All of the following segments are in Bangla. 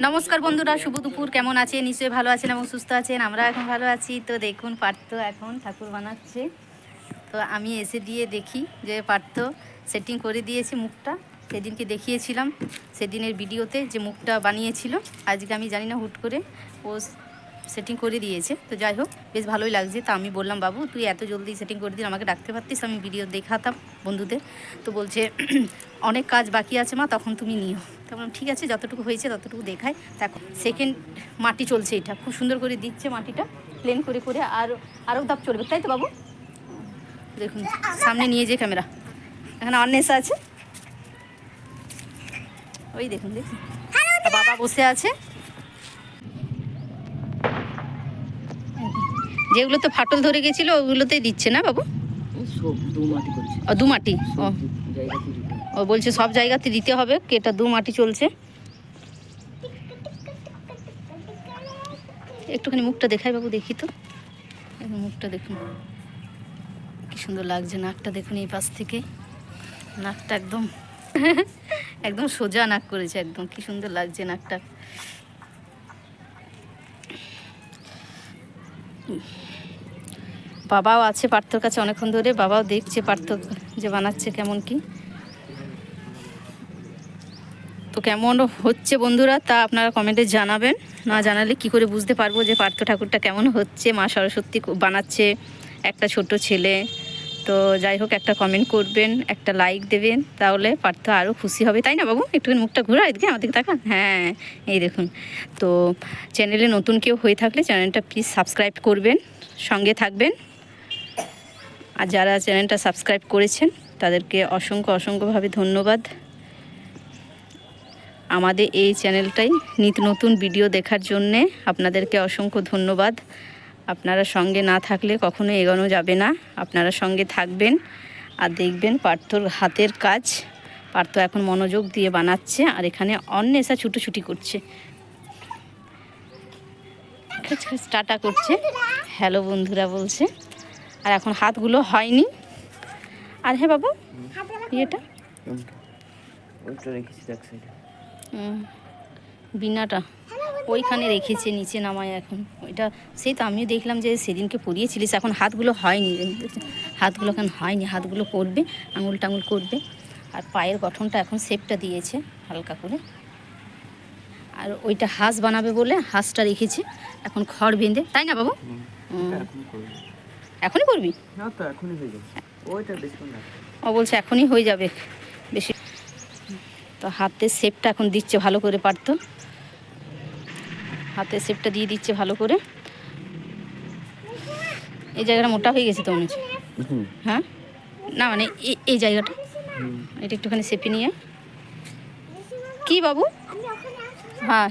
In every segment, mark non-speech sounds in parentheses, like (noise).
নমস্কার বন্ধুরা, শুভ দুপুর, কেমন আছে নিশ্চয়ই ভালো আছেন এবং সুস্থ আছেন আমরা এখন ভালো আছি। তো দেখুন, পার্থ এখন ঠাকুর বানাচ্ছে। তো আমি এসে দিয়ে দেখি যে পার্থ সেটিং করে দিয়েছে মুখটা। সেদিনকে দেখিয়েছিলাম, সেদিনের ভিডিওতে যে মুখটা বানিয়েছিল। আজকে আমি জানি না, হুট করে ও সেটিং করে দিয়েছে। তো যাই হোক, বেশ ভালোই লাগছে। তো আমি বললাম, বাবু, তুই এত জলদি সেটিং করে দিন আমাকে ডাকতে পারতিস? আমি ভিডিও দেখাতাম বন্ধুদের। তো বলছে, (clears throat) অনেক কাজ বাকি আছে মা, তখন তুমি নিও। তো বললাম, ঠিক আছে, যতটুকু হয়েছে ততটুকু দেখায়। দেখো সেকেন্ড মাটি চলছে এটা। খুব সুন্দর করে দিচ্ছে মাটিটা প্লেন করে করে আর আরও দাপ চলবে, তাই তো বাবু? দেখুন, সামনে নিয়ে যে ক্যামেরা এখানে অন্বেষা আছে। ওই দেখুন দেখুন। বাবা বসে আছে। যেগুলো তো ফাটল ধরে গেছিল ওগুলোতেই দিচ্ছে না বাবু? দু মাটি ও দু মাটি? ও। ও বলছে সব জায়গাতে দিতে হবে কি এটা দু মাটি চলছে? একটুখানি মুখটা দেখাই বাবু দেখি তো। মুখটা দেখুন। কি সুন্দর লাগছে নাকটা দেখুন এই পাশ থেকে। নাকটা একদম একদম সোজা নাক করেছে একদম। কি সুন্দর লাগছে নাকটা। বাবাও আছে পার্থর কাছে অনেকক্ষণ ধরে, বাবাও দেখছে পার্থ যে বানাচ্ছে কেমন কি। তো কেমন হচ্ছে বন্ধুরা তা আপনারা কমেন্টে জানাবেন। না জানালে কি করে বুঝতে পারব যে পার্থ ঠাকুরটা কেমন হচ্ছে? মা সরস্বতী বানাচ্ছে একটা ছোট ছেলে। তো যাই হোক, একটা কমেন্ট করবেন, একটা লাইক দেবেন, তাহলে পার্থ আরও খুশি হবে। তাই না বাবু? একটুখানি মুখটা ঘুরা এদিকে আমাদেরকে তাকান। হ্যাঁ এই দেখুন। তো চ্যানেলে নতুন কেউ হয়ে থাকলে চ্যানেলটা প্লিজ সাবস্ক্রাইব করবেন, সঙ্গে থাকবেন। আর যারা চ্যানেলটা সাবস্ক্রাইব করেছেন, তাদেরকে অসংখ্য অসংখ্যভাবে ধন্যবাদ। আমাদের এই চ্যানেলটাই নিত নতুন ভিডিও দেখার জন্যে আপনাদেরকে অসংখ্য ধন্যবাদ। আপনারা সঙ্গে না থাকলে কখনো এগোনো যাবে না। আপনারা সঙ্গে থাকবেন আর দেখবেন পার্থর হাতের কাজ। পার্থ এখন মনোযোগ দিয়ে বানাচ্ছে আর এখানে অন্বেষা ছুটোছুটি করছে। টাটা করছে। হ্যালো বন্ধুরা বলছে। আর এখন হাতগুলো হয়নি। আর হ্যাঁ বাবু ইয়েটা? বিনাটা। ওইখানে রেখেছে নিচে নামায় এখন। ওইটা সেই তো আমিও দেখলাম যে সেদিনকে পরিয়েছিলিস এখন হাতগুলো হয়নি। হাতগুলো এখন হয়নি হাতগুলো করবে আঙুল টাঙুল করবে। আর পায়ের গঠনটা এখন শেপটা দিয়েছে হালকা করে। আর ওইটা হাঁস বানাবে বলে হাঁসটা রেখেছে এখন খড় বেঁধে। তাই না বাবু? এখনই করবি? না তো এখনই হয়ে যাবে। ওইটা বেশি না। ও বলছে এখনই হয়ে যাবে বেশি। তো হাতের শেপটা এখন দিচ্ছে ভালো করে পারতো? হাতের শেপটা দিয়ে দিচ্ছে ভালো করে। এই জায়গাটা মোটা হয়ে গেছে তো মনে হচ্ছে। হ্যাঁ? না মানে এই এই জায়গাটা। এটা একটুখানি চেপে নিয়ে কি বাবু? হ্যাঁ।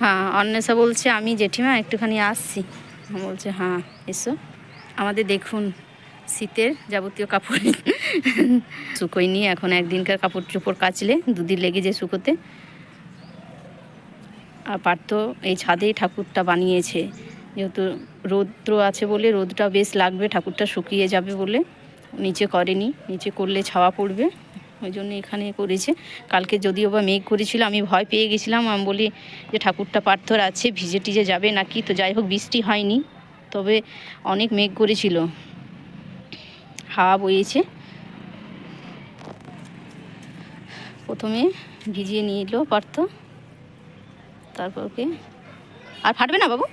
হ্যাঁ অন্বেষা বলছে আমি জেঠিমা একটুখানি আসছি। বলছে হ্যাঁ এসো। আমাদের দেখুন শীতের যাবতীয় কাপড়। শুকোই নিয়ে এখন একদিনকার কাপড় চোপড় কাচলে, দুদিন লেগে যায় শুকোতে। আর পার্থ এই ছাদেই ঠাকুরটা বানিয়েছে। যেহেতু রৌদ্র আছে বলে, রোদটা বেশ লাগবে, ঠাকুরটা শুকিয়ে যাবে বলে। নিচে করেনি নিচে করলে ছাওয়া পড়বে। ওই জন্য এখানে করেছে। কালকে যদিও বা মেঘ করেছিল, আমি ভয় পেয়ে গেছিলাম। আমি বলি যে, ঠাকুরটা পার্থর আছে, ভিজে টিজে যাবে নাকি? তো যাই হোক, বৃষ্টি হয়নি। তবে অনেক মেঘ করেছিল। হাওয়া বইয়েছে। প্রথমে ভিজিয়ে নিয়ে এলো পার্থ। তারপর ওকে আর ফাটবে না বাবু?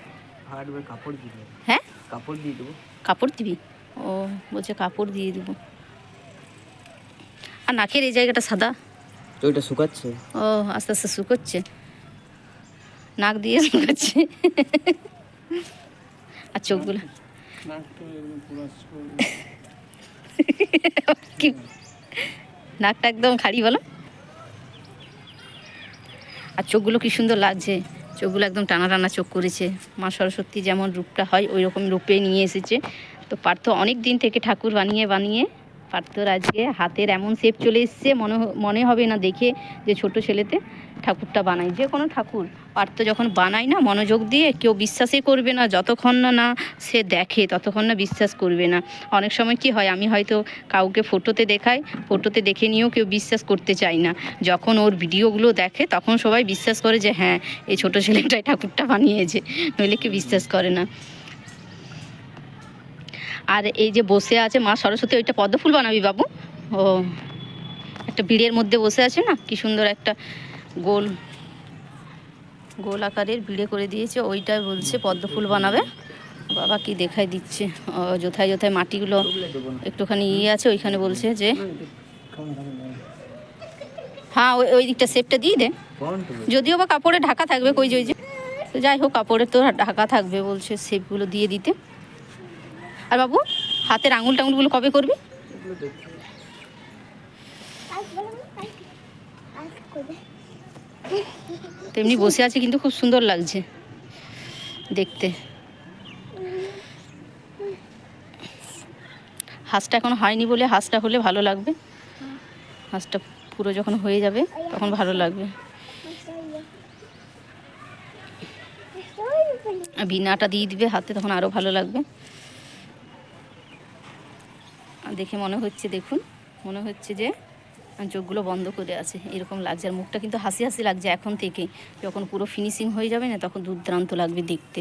হার্ডওয়্যার কাপড় দেবো। হ্যাঁ? কাপড় দিয়ে দেবো। কাপড় দিবি? ও বলছে কাপড় দিয়ে দেবো। আর নাকের এই জায়গাটা সাদা। তো ওইটা শুকাচ্ছে? ও আস্তে আস্তে শুকোচ্ছে। নাক দিয়ে শুকাচ্ছে। আর চোখগুলো। কি? নাকটা একদম খাড়ি বলো। আর চোখগুলো কি সুন্দর লাগছে। চোখগুলো একদম টানা টানা চোখ করেছে। মা সরস্বতী যেমন রূপটা হয় ওই রকম রূপে নিয়ে এসেছে। তো পার্থ অনেক দিন থেকে ঠাকুর বানিয়ে বানিয়ে পার্থর আজকে হাতের এমন শেপ চলে এসছে, মনে মনে হবে না দেখে যে ছোট ছেলেতে ঠাকুরটা বানায়। যে কোনো ঠাকুর, পার্থ যখন বানায় না মনোযোগ দিয়ে, কেউ বিশ্বাসই করবে না, যতক্ষণ না না সে দেখে, ততক্ষণ না বিশ্বাস করবে না। অনেক সময় কি হয়, আমি হয়তো কাউকে ফটোতে দেখাই ফটোতে দেখে নিয়েও কেউ বিশ্বাস করতে চায় না। যখন ওর ভিডিওগুলো দেখে, তখন সবাই বিশ্বাস করে যে হ্যাঁ এই ছোট ছেলেটাই ঠাকুরটা বানিয়েছে, নইলে কেউ বিশ্বাস করে না। আর এই যে বসে আছে মা সরস্বতী, ওইটা পদ্ম ফুল বানাবি বাবু। ও, একটা বিড়ের মধ্যে বসে আছে না? কি সুন্দর একটা গোল গোল আকারের বিড়ে করে দিয়েছে। ওইটাই বলছে পদ্ম ফুল বানাবে। বাবা কি দেখাই দিচ্ছে? যোথায় যোথায় মাটিগুলো একটুখানি ইয়ে আছে, ওইখানে বলছে যে হ্যাঁ ওই ওই দিকটা সেপটা দিয়ে দে। যদিও বা কাপড়ে ঢাকা থাকবে, কই যে যাই হোক, কাপড়ে তো ঢাকা থাকবে বলছে সেপগুলো দিয়ে দিতে। আর বাবু, হাতের আঙুল টাঙুলগুলো কবে করবি? তেমনি বসে আছে কিন্তু খুব সুন্দর লাগছে দেখতে। হাঁসটা এখন হয়নি বলে হাঁসটা হলে ভালো লাগবে। হাঁসটা পুরো যখন হয়ে যাবে তখন ভালো লাগবে। বিনাটা দিয়ে দিবে হাতে তখন আরও ভালো লাগবে। দেখে মনে হচ্ছে দেখুন মনে হচ্ছে যে চোখগুলো বন্ধ করে আছে। এরকম লাগছে আর মুখটা কিন্তু হাসি হাসি লাগছে এখন থেকে যখন পুরো ফিনিশিং হয়ে যাবে না তখন দুর্দান্ত লাগবে দেখতে।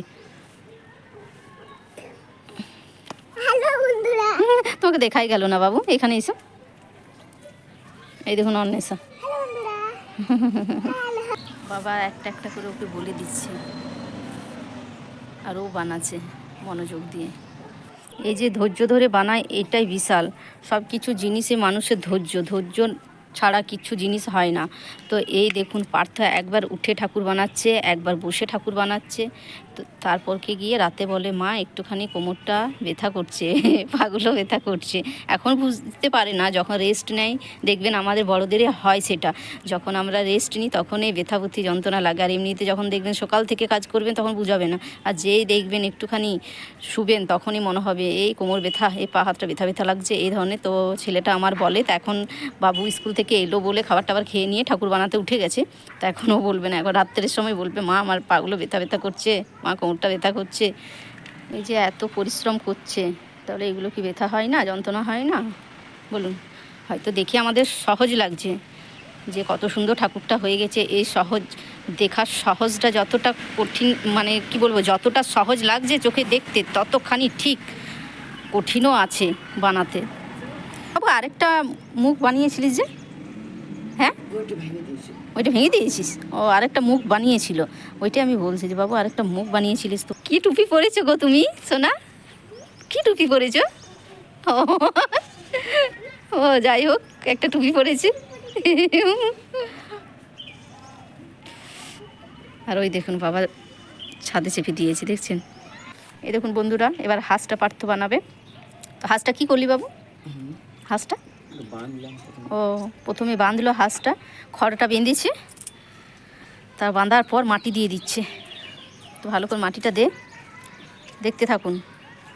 তোমাকে দেখাই গেল না বাবু? এখানে এসো। এই দেখুন অন্বেষা। বাবা একটা একটা করে ওকে বলে দিচ্ছে। আর ও বানাচ্ছে মনোযোগ দিয়ে। এই যে ধৈর্য ধরে বানায়, এটাই বিশাল। সব কিছু জিনিসে মানুষের ধৈর্য ধৈর্য ছাড়া কিছু জিনিস হয় না। তো এই দেখুন, পার্থ একবার উঠে ঠাকুর বানাচ্ছে, একবার বসে ঠাকুর বানাচ্ছে। তারপরকে গিয়ে রাতে বলে, মা, একটুখানি কোমরটা ব্যথা করছে, (laughs) পাগুলো ব্যথা করছে। এখন বুঝতে পারে না, যখন রেস্ট নেয়, দেখবেন আমাদের বড়দেরই হয় সেটা। যখন আমরা রেস্ট নিই তখন এই ব্যথাবুদ্ধি যন্ত্রণা লাগে। আর এমনিতে যখন দেখবেন সকাল থেকে কাজ করবেন, তখন বুঝাবে না। আর যেই দেখবেন একটুখানি শুবেন, তখনই মনে হবে, এই কোমর ব্যথা, এই পা হাতটা ব্যথা ব্যথা লাগছে। এই ধরনের তো ছেলেটা আমার বলে, তা এখন বাবু স্কুল থেকে এলো বলে খাবার টাবার খেয়ে নিয়ে ঠাকুর বানাতে উঠে গেছে। তা এখনও বলবে না, এখন রাত্রের সময় বলবে, মা, আমার পাগুলো ব্যথা ব্যথা করছে। মা কোমরটা ব্যথা করছে। এই যে এত পরিশ্রম করছে, তাহলে এগুলো কি ব্যথা হয় না, যন্ত্রণা হয় না? বলুন, হয়তো দেখে আমাদের সহজ লাগছে যে কত সুন্দর ঠাকুরটা হয়ে গেছে। এই সহজ, দেখার সহজটা যতটা কঠিন মানে কি বলব, যতটা সহজ লাগছে চোখে দেখতে, ততখানি ঠিক কঠিনও আছে বানাতে। বাবু, আরেকটা মুখ বানিয়েছিলিস যে? হ্যাঁ? ওইটা ভেঙে দিয়েছিস? ও আরেকটা মুখ বানিয়েছিল। ওইটাই আমি বলছি যে বাবু আরেকটা মুখ বানিয়েছিলিস তো। কি টুপি পরেছো গো তুমি সোনা? কি টুপি পরেছো? ও ও যাই হোক একটা টুপি পরেছি। আর ওই দেখুন বাবা ছাদে চেপে দিয়েছে দেখছেন? এই দেখুন বন্ধুরা এবার হাঁসটা পার্থ বানাবে। তো হাঁসটা কি করলি বাবু? হাঁসটা। ও প্রথমে বাঁধলো হাঁসটা খড়টা বেঁধেছে তার বাঁধার পর মাটি দিয়ে দিচ্ছে। তো ভালো করে মাটিটা দে দেখতে থাকুন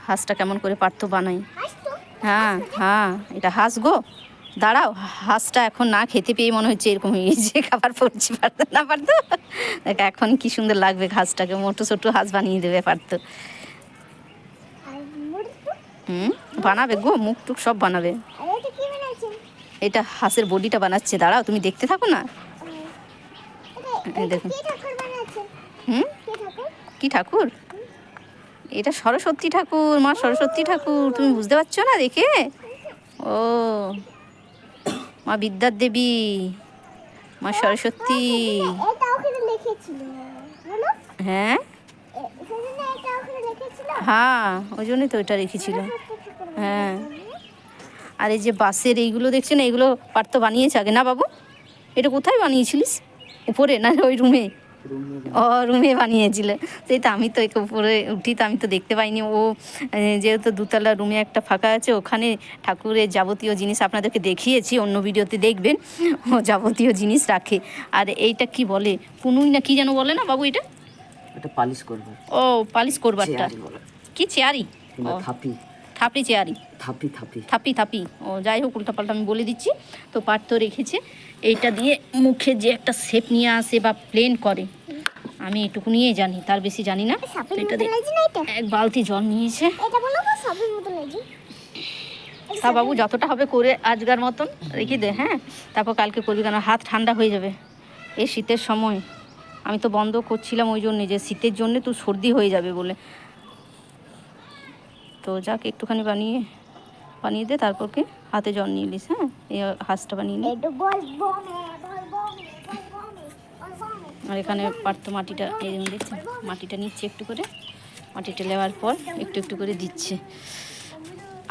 হাঁসটা কেমন করে পারতো বানাই হ্যাঁ হ্যাঁ এটা হাঁস গো। দাঁড়াও হাঁসটা এখন না খেতে পেয়ে মনে হচ্ছে এরকম হয়ে গেছে খাবার পড়ছে পারতো না পারতো? দেখ এখন কি সুন্দর লাগবে ঘাসটাকে মোটো ছোটো হাঁস বানিয়ে দেবে পারতো। হুম বানাবে গো মুখ টুক সব বানাবে। এটা হাঁসের বডিটা বানাচ্ছে দাঁড়াও তুমি দেখতে থাকো না। দেখুন। কি ঠাকুর হুম? কি ঠাকুর? এটা সরস্বতী ঠাকুর মা সরস্বতী ঠাকুর তুমি বুঝতে পারছ না দেখে? ও মা বিদ্যার দেবী মা সরস্বতী। হ্যাঁ এটা ওখানে লিখেছিল। হ্যাঁ? ওই জন্যই তো ওইটা রেখেছিল হ্যাঁ। আর এই যে বাসের এইগুলো দেখছেন এইগুলো পার্থ বানিয়েছে আগে। না বাবু এটা কোথায় বানিয়েছিলিস? উপরে না ওই রুমে? ও রুমে বানিয়েছিল। সেই তো আমি তো একে উপরে উঠি তো আমি তো দেখতে পাইনি। ও যেহেতু দুতলা রুমে একটা ফাঁকা আছে ওখানে ঠাকুরের যাবতীয় জিনিস আপনাদেরকে দেখিয়েছি অন্য ভিডিওতে দেখবেন। ও যাবতীয় জিনিস রাখে। আর এইটা কি বলে? পুনুই না কি যেন বলে না বাবু এটা? এটা পালিশ করবে। ও পালিশ করবারটা। কি চেয়ারি থাপি। থাপড়ি চেয়ারি। থাপি থাপি থাপি থাপি ও যাই হোক উল্টাপাল্টা আমি বলে দিচ্ছি। তো পাট তো রেখেছে। এইটা দিয়ে মুখে যে একটা শেপ নিয়ে আসে বা প্লেন করে আমি এটুকু নিয়েই জানি তার বেশি জানি না। এটা দিয়ে এক বালতি জল নিয়েছে। এটা বলো তো তা বাবু যতটা হবে করে আজকার মতন রেখে দে হ্যাঁ? তারপর কালকে করবি কেন? হাত ঠান্ডা হয়ে যাবে। এই শীতের সময়। আমি তো বন্ধ করছিলাম ওই জন্যে যে শীতের জন্যে তুই সর্দি হয়ে যাবে বলে। তো যাক একটুখানি বানিয়ে বানিয়ে দে তারপরকে হাতে জল নিয়ে নিস হ্যাঁ? এই হাঁসটা বানিয়ে নি। একটু বলব মে বলব মে বলব মে বলব মে আর এখানে পারতো মাটিটা এই দেখছেন? মাটিটা নিচ্ছে একটু করে। মাটিটা নেওয়ার পর একটু একটু করে দিচ্ছে।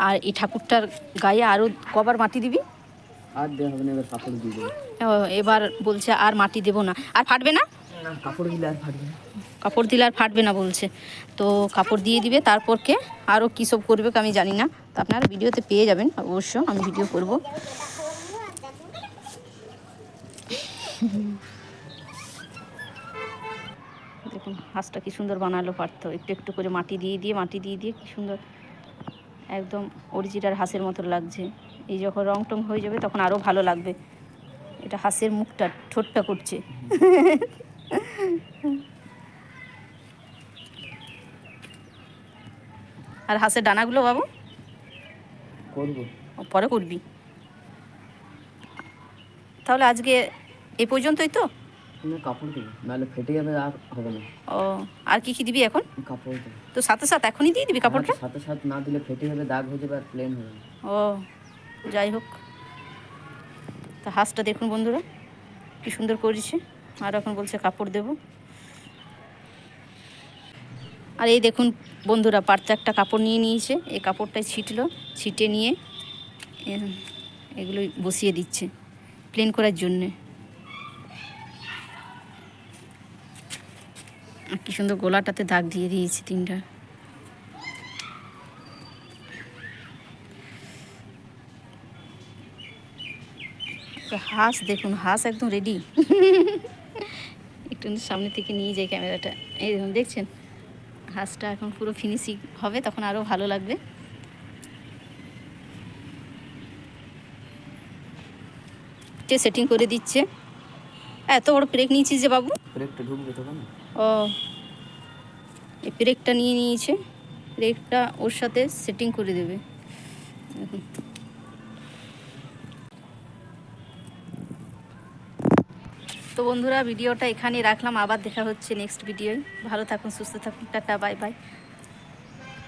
আর এই ঠাকুরটার গায়ে আরও কবার মাটি দিবি? আর দেওয়া হবে না এবার কাপড় দিয়ে ও, এবার বলছে আর মাটি দেবো না। আর ফাটবে না? না কাপড় দিলে আর ফাটবে না। কাপড় দিলে আর ফাটবে না বলছে। তো কাপড় দিয়ে দিবে তারপরকে আরও কী সব করবে আমি জানি না। তো আপনারা ভিডিওতে পেয়ে যাবেন অবশ্য, আমি ভিডিও করব। দেখুন, হাঁসটা কি সুন্দর বানালো পারতো। একটু একটু করে মাটি দিয়ে দিয়ে, মাটি দিয়ে দিয়ে কি সুন্দর, একদম অরিজিনাল হাঁসের মতো লাগছে। এই যখন রং টং হয়ে যাবে তখন আরও ভালো লাগবে। এটা হাঁসের মুখটা ঠোঁটটা করছে। আর হাঁসের ডানাগুলো বাবু? পরে করবি। তাহলে আজকে এই পর্যন্তই তো? তুমি কাপড় দেবো নাহলে ফেটে যাবে আর হবে না। ও আর কি কি দিবি এখন? কাপড় তো। সাথে সাথে এখনই দিয়ে দিবি কাপড়টা? সাথে সাথে না দিলে ফেটে যাবে দাগ হয়ে যাবে আর প্লেন হবে না। ও যাই হোক। তা হাঁসটা দেখুন বন্ধুরা কি সুন্দর করেছে। আর এখন বলছে কাপড় দেব। আর এই দেখুন বন্ধুরা পার্থ একটা কাপড় নিয়ে নিয়েছে। এই কাপড়টাই ছিটলো, ছিটে নিয়ে এগুলো বসিয়ে দিচ্ছে প্লেন করার জন্যে। কি সুন্দর গোলাটাতে দাগ দিয়ে দিয়েছে তিনটা। হাঁস, দেখুন হাঁস একদম রেডি (laughs) একটু সামনে থেকে নিয়ে যাই ক্যামেরাটা। এই দেখুন, দেখছেন? হাঁসটা এখন পুরো ফিনিশিং হবে তখন আরও ভালো লাগবে। যে সেটিং করে দিচ্ছে? এত বড় ব্রেক নিয়েছিস যে বাবু। ব্রেকটা ঢুকবে তখন ও এই ব্রেকটা নিয়ে নিয়েছে। ব্রেকটা ওর সাথে সেটিং করে দেবে। তো বন্ধুরা, ভিডিওটা এখানে রাখলাম। আবার দেখা হচ্ছে নেক্সট ভিডিওয় ভালো থাকুন, সুস্থ থাকুন। Tata bye bye